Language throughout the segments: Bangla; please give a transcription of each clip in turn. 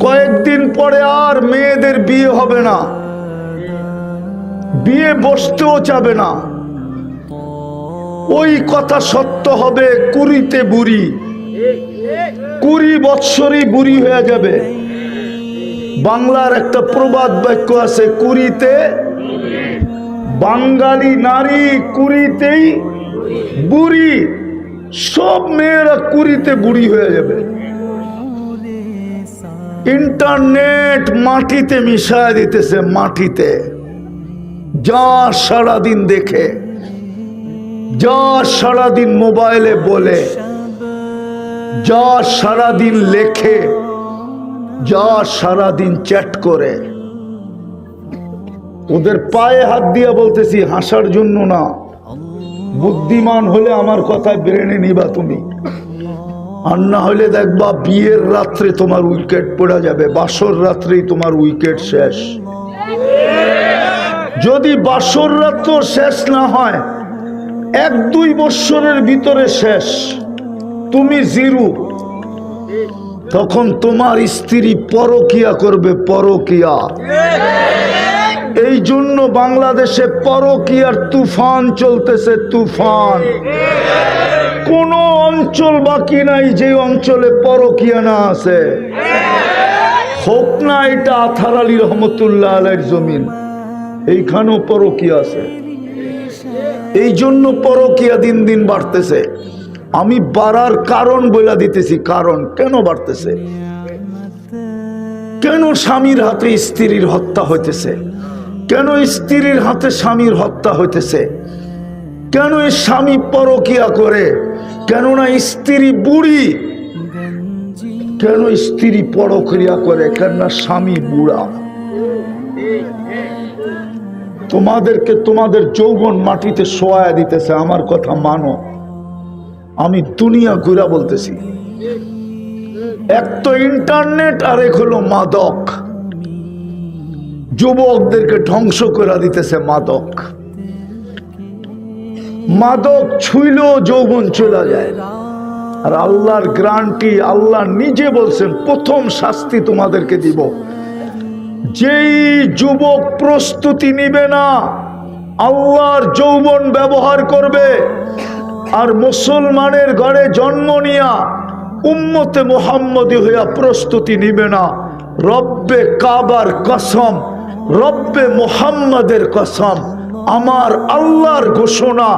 কয়েকদিন পরে আর মেয়েদের বিয়ে হবে না। বিয়ে বসতেও চাবে না। ওই কথা সত্য হবে, কুড়িতে বুড়ি। কুড়ি বৎসরই বুড়ি হয়ে যাবে। বাংলার একটা প্রবাদ বাক্য আছে, কুড়িতে বাঙালি নারী কুড়িতেই বুড়ি। সব মেয়েরা কুড়িতে বুড়ি হয়ে যাবে। ইন্টারনেট মাটিতে মিশায় দিতেছে, মাটিতে। যা সারাদিন দেখে, যা সারাদিন মোবাইলে বলে, যা সারাদিন লেখে, যা সারাদিন চ্যাট করে। ওদের পায়ে হাত দিয়ে বলতেছি, হাসার জন্য না, বুদ্ধিমান হলে আমার কথায় ব্রেনে নিবা তুমি। আর না হলে দেখবা বিয়ের রাত্রে তোমার উইকেট পড়ে যাবে, বাসর রাত্রেই তোমার উইকেট শেষ। যদি বাসর রাত্র শেষ না হয়, এক দুই বৎসরের ভিতরে শেষ। তুমি জিরু। তখন তোমার স্ত্রী পরকিয়া করবে, পরকিয়া। এই জন্য বাংলাদেশে পরকিয়ার তুফান চলতেছে, তুফান। কোন অঞ্চল বাকি নাই যে অঞ্চলে পরকিয়া না আছে। হোক না এটা আথার আলী রহমতুল্লাহ আলের জমিন, এইখানেও পরকিয়া আছে। এই জন্য পরকিয়া দিন দিন বাড়তেছে। আমি বাড়ার কারণ বলে দিতেছি, কারণ কেন বাড়তেছে? কেন স্বামীর হাতে স্ত্রীর হত্যা হইতেছে? কেন স্ত্রীর হাতে স্বামীর হত্যা হইতেছে? কেন এই স্বামী পরকিয়া করে? কেননা স্ত্রী বুড়ি। কেন স্ত্রী পরক্রিয়া করে? কেননা স্বামী বুড়া। তোমাদেরকে তোমাদের যৌবন মাটিতে শোয়া দিতেছে, আমার কথা মানো। আমি দুনিয়া ঘুরা বলতেছি। এক তো ইন্টারনেট আর এক হলো মাদক। যুবকদেরকে ধ্বংস করে দিতেছে মাদক। মাদক ছুইলেও যৌবন চলে যায়। আর আল্লাহর গ্রান্টি আল্লাহ নিজে বলছেন, প্রথম শাস্তি তোমাদেরকে দিব। যেই যুবক প্রস্তুতি নিবে না, আল্লাহর যৌবন ব্যবহার করবে। আর মুসলমানের ঘরে জন্ম নিয়া উম্মতে মোহাম্মদি হইয়া প্রস্তুতি নিবে না, রব্বে কাবার কসম, রব্বে মোহাম্মদের কসম। আমার আল্লাহর ঘোষণা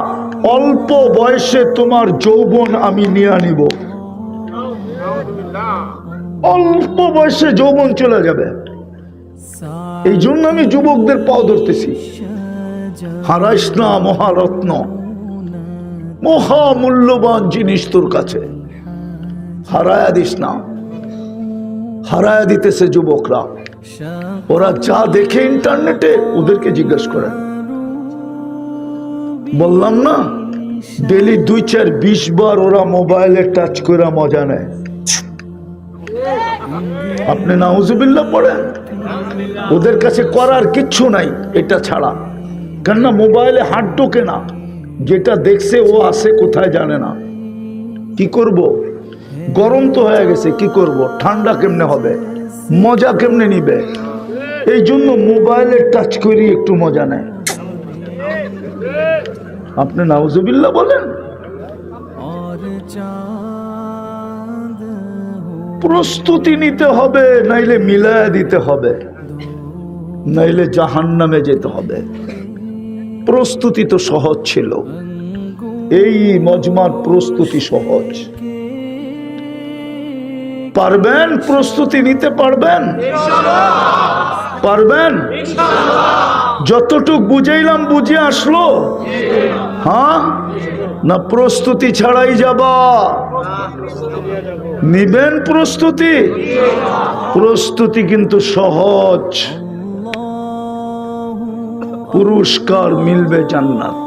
অল্প বয়সে তোমার যৌবন আমি নিয়ে নিব। অল্প বয়সে যৌবন চলে যাবে। এই জন্য আমি যুবকদের পাও ধরতেছি। হারাইস না মহারত্ন। মহামূল্যবান জিনিস তোর কাছে। হারায়া দিস না। হারায়া দিতেছে যুবকরা। ওরা যা দেখে ইন্টারনেটে ওদেরকে জিজ্ঞেস করে। বললাম না? ডেলি দুই চার বিশ বার ওরা মোবাইলে টাচ করে মজা নেয়। আপনি নাউজুবিল্লাহ পড়েন? ওদের কাছে করার কিচ্ছু নাই, এটা ছাড়া। কেননা মোবাইলে হাত ঢোকে না, যেটা দেখছে ও আসে কোথায় জানে না। কি করব? গরম তো হয়ে গেছে, কি করব? ঠান্ডা কেমনে হবে? মজা কেমনে নিবে? এই জন্য মোবাইলে টাচ করি একটু মজা নেয়। আপনি নাউজুবিল্লাহ বলেন। প্রস্তুতি নিতে হবে নাইলে মিলায় দিতে হবে নাইলে জাহান্নামে যেতে হবে। প্রস্তুতি তো সহজ ছিল। এই মজমার প্রস্তুতি সহজ। পারবেন প্রস্তুতি নিতে পারবেন? পারবেন? যতটুক বুঝাইলাম, বুঝে আসলো। হ্যাঁ? না, প্রস্তুতি ছাড়াই যাবা। নিবেন প্রস্তুতি? প্রস্তুতি কিন্তু সহজ। পুরস্কার মিলবে জান্নাত।